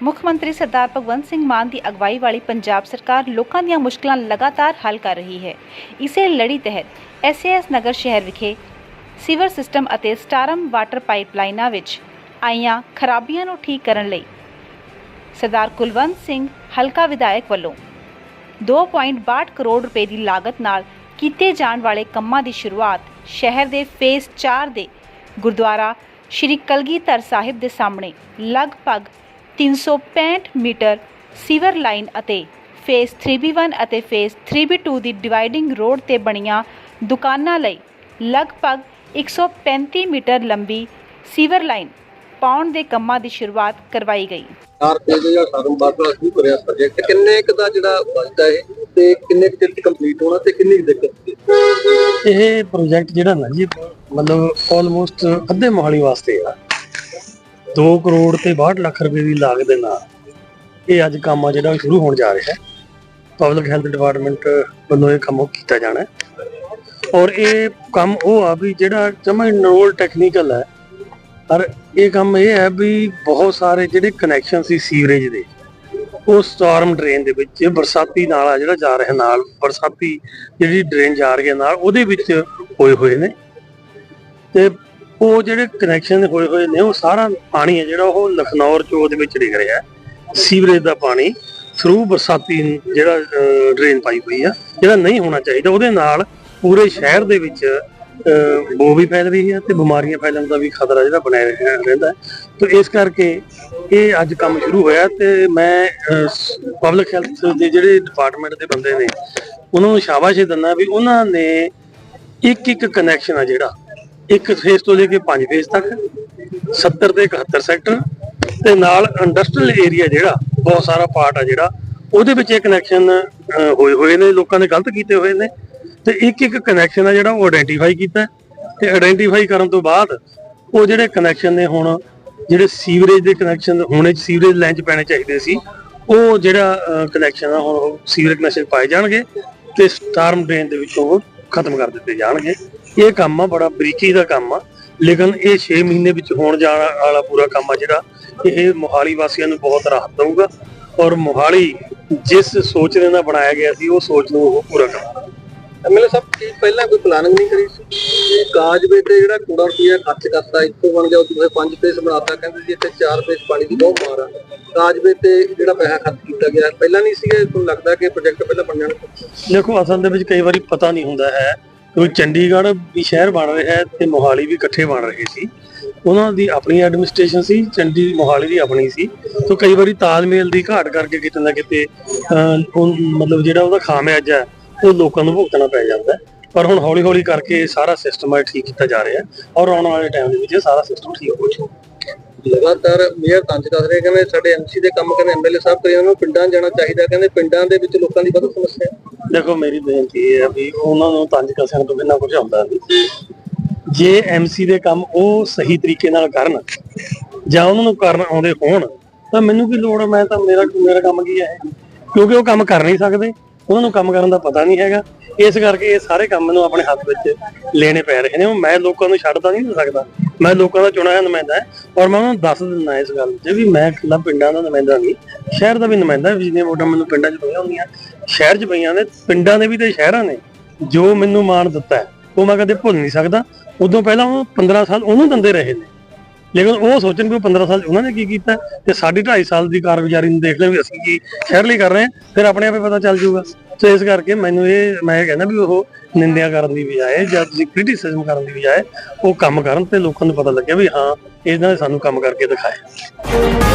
ਮੁੱਖ ਮੰਤਰੀ ਸਰਦਾਰ ਭਗਵੰਤ ਸਿੰਘ ਮਾਨ ਦੀ ਅਗਵਾਈ ਵਾਲੀ ਪੰਜਾਬ ਸਰਕਾਰ ਲੋਕਾਂ ਦੀਆਂ ਮੁਸ਼ਕਲਾਂ ਲਗਾਤਾਰ ਹੱਲ ਕਰ ਰਹੀ ਹੈ। ਇਸੇ ਲੜੀ ਤਹਿਤ ਐਸਏਐਸ ਨਗਰ ਸ਼ਹਿਰ ਵਿਖੇ ਸੀਵਰ ਸਿਸਟਮ ਅਤੇ ਸਟਾਰਮ ਵਾਟਰ ਪਾਈਪਲਾਈਨਾਂ ਵਿੱਚ ਆਈਆਂ ਖਰਾਬੀਆਂ ਨੂੰ ਠੀਕ ਕਰਨ ਲਈ ਸਰਦਾਰ ਕੁਲਵੰਤ ਸਿੰਘ ਹਲਕਾ ਵਿਧਾਇਕ ਵੱਲੋਂ 2.62 ਕਰੋੜ ਰੁਪਏ ਦੀ ਲਾਗਤ ਨਾਲ ਕੀਤੇ ਜਾਣ ਵਾਲੇ ਕੰਮਾਂ ਦੀ ਸ਼ੁਰੂਆਤ ਸ਼ਹਿਰ ਦੇ ਫੇਸ 4 ਦੇ ਗੁਰਦੁਆਰਾ ਸ਼੍ਰੀ ਕਲਗੀਧਰ ਸਾਹਿਬ ਦੇ ਸਾਹਮਣੇ ਲਗਭਗ 365 ਮੀਟਰ ਸੀਵਰ ਲਾਈਨ ਅਤੇ ਫੇਜ਼ 3B1 ਅਤੇ ਫੇਜ਼ 3B2 ਦੀ ਡਿਵਾਈਡਿੰਗ ਰੋਡ ਤੇ ਬਣੀਆਂ ਦੁਕਾਨਾਂ ਲਈ ਲਗਭਗ 135 ਮੀਟਰ ਲੰਬੀ ਸੀਵਰ ਲਾਈਨ ਪਾਉਣ ਦੇ ਕੰਮਾਂ ਦੀ ਸ਼ੁਰੂਆਤ ਕਰਵਾਈ ਗਈ। ਚਾਰ ਪੇਜ ਜਾਂ ਫਾਰਮ ਬਾਅਦ ਸ਼ੁਰੂ ਕਰਿਆ ਪ੍ਰੋਜੈਕਟ ਕਿੰਨੇ ਕੁ ਦਾ ਜਿਹੜਾ ਬਜਟ ਹੈ ਇਹ ਤੇ ਕਿੰਨੇ ਕੁ ਚਿਰ ਕੰਪਲੀਟ ਹੋਣਾ ਤੇ ਕਿੰਨੀ ਦਿੱਕਤ ਇਹ ਪ੍ਰੋਜੈਕਟ ਜਿਹੜਾ ਨਾ ਜੀ ਮਤਲਬ ਆਲਮੋਸਟ ਅੱਧੇ ਮੋਹਾਲੀ ਵਾਸਤੇ ਆ। 2 ਕਰੋੜ ਤੇ 62 ਲੱਖ ਰੁਪਏ ਦੀ ਲਾਗਤ ਦੇ ਨਾਲ ਇਹ ਅੱਜ ਕੰਮ ਆ ਜਿਹੜਾ ਸ਼ੁਰੂ ਹੋਣ ਜਾ ਰਿਹਾ ਹੈ। ਪਬਲਿਕ ਹੈਲਥ ਡਿਪਾਰਟਮੈਂਟ ਵੱਲੋਂ ਇਹ ਕੰਮ ਕੀਤਾ ਜਾਣਾ ਹੈ। ਔਰ ਇਹ ਕੰਮ ਉਹ ਆ ਵੀ ਜਿਹੜਾ ਜਮਾ ਇਨਰੋਲ ਟੈਕਨੀਕਲ ਹੈ। ਪਰ ਇਹ ਕੰਮ ਇਹ ਹੈ ਵੀ ਬਹੁਤ ਸਾਰੇ ਜਿਹੜੇ ਕਨੈਕਸ਼ਨ ਸੀ ਸੀਵਰੇਜ ਦੇ, ਉਹ ਸਟਾਰਮ ਡਰੇਨ ਦੇ ਵਿੱਚ ਬਰਸਾਤੀ ਨਾਲਾ ਜਿਹੜਾ ਜਾ ਰਿਹਾ ਨਾਲ, ਬਰਸਾਤੀ ਜਿਹੜੀ ਡਰੇਨ ਜਾ ਰਹੀ ਹੈ ਨਾਲ, ਉਹਦੇ ਵਿੱਚ ਹੋਏ ਹੋਏ ਨੇ। ਤੇ ਉਹ ਜਿਹੜੇ ਕਨੈਕਸ਼ਨ ਹੋਏ ਹੋਏ ਨੇ, ਉਹ ਸਾਰਾ ਪਾਣੀ ਹੈ ਜਿਹੜਾ ਉਹ ਲਖਨੌਰ ਚੋ ਦੇ ਵਿੱਚ ਡਿੱਗ ਰਿਹਾ ਹੈ ਸੀਵਰੇਜ ਦਾ ਪਾਣੀ ਥਰੂ ਬਰਸਾਤੀ ਜਿਹੜਾ ਡਰੇਨ ਪਾਈ ਹੋਈ ਆ, ਜਿਹੜਾ ਨਹੀਂ ਹੋਣਾ ਚਾਹੀਦਾ, ਉਹਦੇ ਨਾਲ ਪੂਰੇ ਸ਼ਹਿਰ ਦੇ ਵਿੱਚ ਬੋ ਵੀ ਫੈਲ ਰਹੀ ਹੈ ਤੇ ਬਿਮਾਰੀਆਂ ਫੈਲਣ ਦਾ ਵੀ ਖਤਰਾ ਜਿਹੜਾ ਬਣਿਆ ਰਹਿ- ਰਹਿੰਦਾ ਹੈ। ਤੇ ਇਸ ਕਰਕੇ ਇਹ ਅੱਜ ਕੰਮ ਸ਼ੁਰੂ ਹੋਇਆ ਤੇ ਮੈਂ ਪਬਲਿਕ ਹੈਲਥ ਦੇ ਜਿਹੜੇ ਡਿਪਾਰਟਮੈਂਟ ਦੇ ਬੰਦੇ ਨੇ, ਉਹਨਾਂ ਨੂੰ ਸ਼ਾਬਾਸ਼ ਦਿੰਦਾ ਵੀ ਉਹਨਾਂ ਨੇ ਇੱਕ ਇੱਕ ਕਨੈਕਸ਼ਨ ਆ ਜਿਹੜਾ ਇੱਕ ਫੇਸ ਤੋਂ ਲੈ ਕੇ ਪੰਜ ਫੇਸ ਤੱਕ 70 ਤੇ 71 ਸੈਕਟਰ ਤੇ ਨਾਲ ਇੰਡਸਟਰੀਅਲ ਏਰੀਆ ਜਿਹੜਾ, ਬਹੁਤ ਸਾਰਾ ਪਾਰਟ ਆ ਜਿਹੜਾ, ਉਹਦੇ ਵਿੱਚ ਇਹ ਕਨੈਕਸ਼ਨ ਹੋਏ ਹੋਏ ਨੇ, ਲੋਕਾਂ ਨੇ ਗਲਤ ਕੀਤੇ ਹੋਏ ਨੇ, ਤੇ ਇੱਕ ਇੱਕ ਕਨੈਕਸ਼ਨ ਆ ਜਿਹੜਾ ਉਹ ਆਇਡੈਂਟੀਫਾਈ ਕੀਤਾ, ਤੇ ਆਇਡੈਂਟੀਫਾਈ ਕਰਨ ਤੋਂ ਬਾਅਦ ਉਹ ਜਿਹੜੇ ਕਨੈਕਸ਼ਨ ਨੇ ਹੁਣ, ਜਿਹੜੇ ਸੀਵਰੇਜ ਦੇ ਕਨੈਕਸ਼ਨ ਹੋਣੇ ਸੀਵਰੇਜ ਲਾਈਨ 'ਚ ਪੈਣੇ ਚਾਹੀਦੇ ਸੀ, ਉਹ ਜਿਹੜਾ ਕਨੈਕਸ਼ਨ ਆ, ਹੁਣ ਉਹ ਸੀਵਰੇਜ ਕਨੈਕਸ਼ਨ ਪਾਏ ਜਾਣਗੇ, ਤੇ ਸਟਾਰਮ ਡਰੇਨ ਦੇ ਵਿੱਚੋਂ ਉਹ ਖਤਮ ਕਰ ਦਿੱਤੇ ਜਾਣਗੇ। ਇਹ ਕੰਮ ਆ ਬੜਾ ਬਰੀਕੀ ਦਾ ਕੰਮ ਆ। ਲੇਕਿਨ ਇਹ 6 ਮਹੀਨੇ ਵਿੱਚ ਹੋਣ ਜਾਣ ਵਾਲਾ ਪੂਰਾ ਕੰਮ ਆ ਜਿਹੜਾ ਇਹ ਮੋਹਾਲੀ ਵਾਸੀਆਂ ਨੂੰ ਬਹੁਤ ਰਾਹਤ ਦਊਗਾ। ਔਰ ਮੋਹਾਲੀ ਜਿਸ ਸੋਚ ਦੇ ਨਾਲ ਬਣਾਇਆ ਗਿਆ ਸੀ ਉਹ ਸੋਚ ਨੂੰ ਉਹ ਪੂਰਾ ਕਰੇਗਾ ਐਮਐਲਏ ਸਾਹਿਬ ਕੀ ਪਹਿਲਾਂ ਕੋਈ ਪਲਾਨਿੰਗ ਨਹੀਂ ਕਰੀ ਸੀ? ਇਹ ਕਾਜਵੇ ਤੇ ਜਿਹੜਾ ਕੂੜਾ ਰੁਪਈਆ ਖਰਚ ਕਰਤਾ ਇੱਥੋਂ ਬਣ ਗਿਆ ਤੁਸੀਂ ਪੰਜ ਪੇਸ ਬਣਾਤਾ ਕਹਿੰਦੇ ਸੀ ਇੱਥੇ ਚਾਰ ਪੇਸ ਪਾਣੀ ਦੀ ਬਹੁਤ ਮਾਰ ਆ। ਕਾਜਵੇ ਤੇ ਜਿਹੜਾ ਪੈਸਾ ਖਰਚ ਕੀਤਾ ਗਿਆ ਪਹਿਲਾਂ ਨਹੀਂ ਸੀਗਾ ਤੁਹਾਨੂੰ ਲੱਗਦਾ ਕਿ ਪ੍ਰੋਜੈਕਟ ਪਹਿਲਾਂ ਬਣ ਜਾਣਾ ਦੇਖੋ ਅਸਲ ਦੇ ਵਿੱਚ ਕਈ ਵਾਰੀ ਪਤਾ ਨਹੀਂ ਹੁੰਦਾ ਹੈ ਕਿਉਂਕਿ ਚੰਡੀਗੜ੍ਹ ਵੀ ਸ਼ਹਿਰ ਬਣ ਰਿਹਾ ਹੈ ਤੇ ਮੋਹਾਲੀ ਵੀ ਇਕੱਠੇ ਬਣ ਰਹੇ ਸੀ। ਉਹਨਾਂ ਦੀ ਆਪਣੀ ਐਡਮਿਨਿਸਟ੍ਰੇਸ਼ਨ ਸੀ ਚੰਡੀ ਮੋਹਾਲੀ ਦੀ ਆਪਣੀ ਸੀ। ਤੋਂ ਕਈ ਵਾਰੀ ਤਾਲਮੇਲ ਦੀ ਘਾਟ ਕਰਕੇ ਕਿਤੇ ਨਾ ਕਿਤੇ ਮਤਲਬ ਜਿਹੜਾ ਉਹਦਾ ਖਾਮਿਆਜਾ ਹੈ, ਉਹ ਲੋਕਾਂ ਨੂੰ ਭੁਗਤਣਾ ਪੈ ਜਾਂਦਾ ਪਰ ਹੁਣ ਹੌਲੀ ਹੌਲੀ ਕਰਕੇ ਸਾਰਾ ਸਿਸਟਮ ਠੀਕ ਕੀਤਾ ਜਾ ਰਿਹਾ ਔਰ ਆਉਣ ਵਾਲੇ ਟਾਈਮ ਦੇ ਵਿੱਚ ਸਾਰਾ ਸਿਸਟਮ ਠੀਕ ਹੋ ਜਾਊਗਾ। ਲਗਾਤਾਰ ਮੇਅਰ ਤੰਜ ਦੱਸ ਰਹੇ ਕਹਿੰਦੇ ਸਾਡੇ ਐਮਸੀ ਦੇ ਕੰਮ ਕਹਿੰਦੇ ਐਮਐਲਏ ਸਾਹਿਬ ਕਰੀ ਉਹਨਾਂ ਨੂੰ ਪਿੰਡਾਂ ਜਾਣਾ ਚਾਹੀਦਾ, ਕਹਿੰਦੇ ਪਿੰਡਾਂ ਦੇ ਵਿੱਚ ਲੋਕਾਂ ਦੀ ਬਹੁਤ ਸਮੱਸਿਆ ਹੈ। ਦੇਖੋ, ਮੇਰੀ ਬੇਨਤੀ ਇਹ ਹੈ ਵੀ ਉਹਨਾਂ ਨੂੰ ਤੰਜ ਕਸਿਆਂ ਤੋਂ ਬਿਨਾਂ ਕੁਝ ਆਉਂਦਾ ਨਹੀਂ। ਜੇ ਐਮਸੀ ਦੇ ਕੰਮ ਉਹ ਸਹੀ ਤਰੀਕੇ ਨਾਲ ਕਰਨ ਜਾਂ ਉਹਨਾਂ ਨੂੰ ਕਰਨ ਆਉਂਦੇ ਹੋਣ, ਤਾਂ ਮੈਨੂੰ ਕੀ ਲੋੜ ਹੈ? ਮੈਂ ਤਾਂ ਮੇਰਾ ਮੇਰਾ ਕੰਮ ਕੀ ਹੈ ਇਹ? ਕਿਉਂਕਿ ਉਹ ਕੰਮ ਕਰ ਨਹੀਂ ਸਕਦੇ। ਉਹਨਾਂ ਨੂੰ ਕੰਮ ਕਰਨ ਦਾ ਪਤਾ ਨਹੀਂ ਹੈਗਾ। ਇਸ ਕਰਕੇ ਇਹ ਸਾਰੇ ਕੰਮ ਮੈਨੂੰ ਆਪਣੇ ਹੱਥ ਵਿੱਚ ਲੈਣੇ ਪੈ ਰਹੇ ਨੇ। ਮੈਂ ਲੋਕਾਂ ਨੂੰ ਛੱਡ ਤਾਂ ਨਹੀਂ ਸਕਦਾ। ਮੈਂ ਲੋਕਾਂ ਦਾ ਚੁਣਿਆ ਨੁਮਾਇੰਦਾ ਹੈ ਔਰ ਮੈਂ ਉਹਨਾਂ ਨੂੰ ਦੱਸ ਦਿੰਦਾ ਇਸ ਗੱਲ ਜੇ ਵੀ ਮੈਂ ਇਕੱਲਾ ਪਿੰਡਾਂ ਦਾ ਨੁਮਾਇੰਦਾ ਨਹੀਂ। ਸ਼ਹਿਰ ਦਾ ਵੀ ਨੁਮਾਇੰਦਾ ਵੀ ਵੋਟਾਂ ਮੈਨੂੰ ਪਿੰਡਾਂ 'ਚ ਪਈਆਂ ਹੁੰਦੀਆਂ। ਸ਼ਹਿਰ 'ਚ ਪਈਆਂ ਨੇ ਪਿੰਡਾਂ ਦੇ ਵੀ ਤੇ ਸ਼ਹਿਰਾਂ ਨੇ। ਜੋ ਮੈਨੂੰ ਮਾਣ ਦਿੱਤਾ ਹੈ, ਉਹ ਮੈਂ ਕਦੇ ਭੁੱਲ ਨਹੀਂ ਸਕਦਾ। ਉਦੋਂ ਪਹਿਲਾਂ ਉਹ 15 ਸਾਲ ਉਹਨੂੰ ਦਿੰਦੇ ਰਹੇ ਨੇ। ਲੇਕਿਨ ਉਹ ਸੋਚਣ ਵੀ ਉਹ 15 ਸਾਲ 'ਚ ਉਹਨਾਂ ਨੇ ਕੀ ਕੀਤਾ ਤੇ ਸਾਡੀ 2.5 ਸਾਲ ਦੀ ਕਾਰਗੁਜ਼ਾਰੀ ਨੂੰ ਦੇਖ ਲੈਣ ਵੀ ਅਸੀਂ ਕੀ ਸ਼ਹਿਰ ਲਈ ਕਰ ਰਹੇ ਹਾਂ, ਫਿਰ ਆਪਣੇ ਆਪੇ ਪਤਾ ਚੱਲ ਜਾਊਗਾ। ਸੋ ਇਸ ਕਰਕੇ ਮੈਨੂੰ ਇਹ, ਮੈਂ ਇਹ ਕਹਿੰਦਾ ਵੀ ਉਹ ਨਿੰਦਿਆ ਕਰਨ ਦੀ ਬਜਾਏ ਜਾਂ ਤੁਸੀਂ ਕ੍ਰਿਟਿਸਿਜ਼ਮ ਕਰਨ ਦੀ ਬਜਾਏ ਉਹ ਕੰਮ ਕਰਨ ਤੇ ਲੋਕਾਂ ਨੂੰ ਪਤਾ ਲੱਗੇ ਵੀ ਹਾਂ, ਇਹਨਾਂ ਨੇ ਸਾਨੂੰ ਕੰਮ ਕਰਕੇ ਦਿਖਾਇਆ।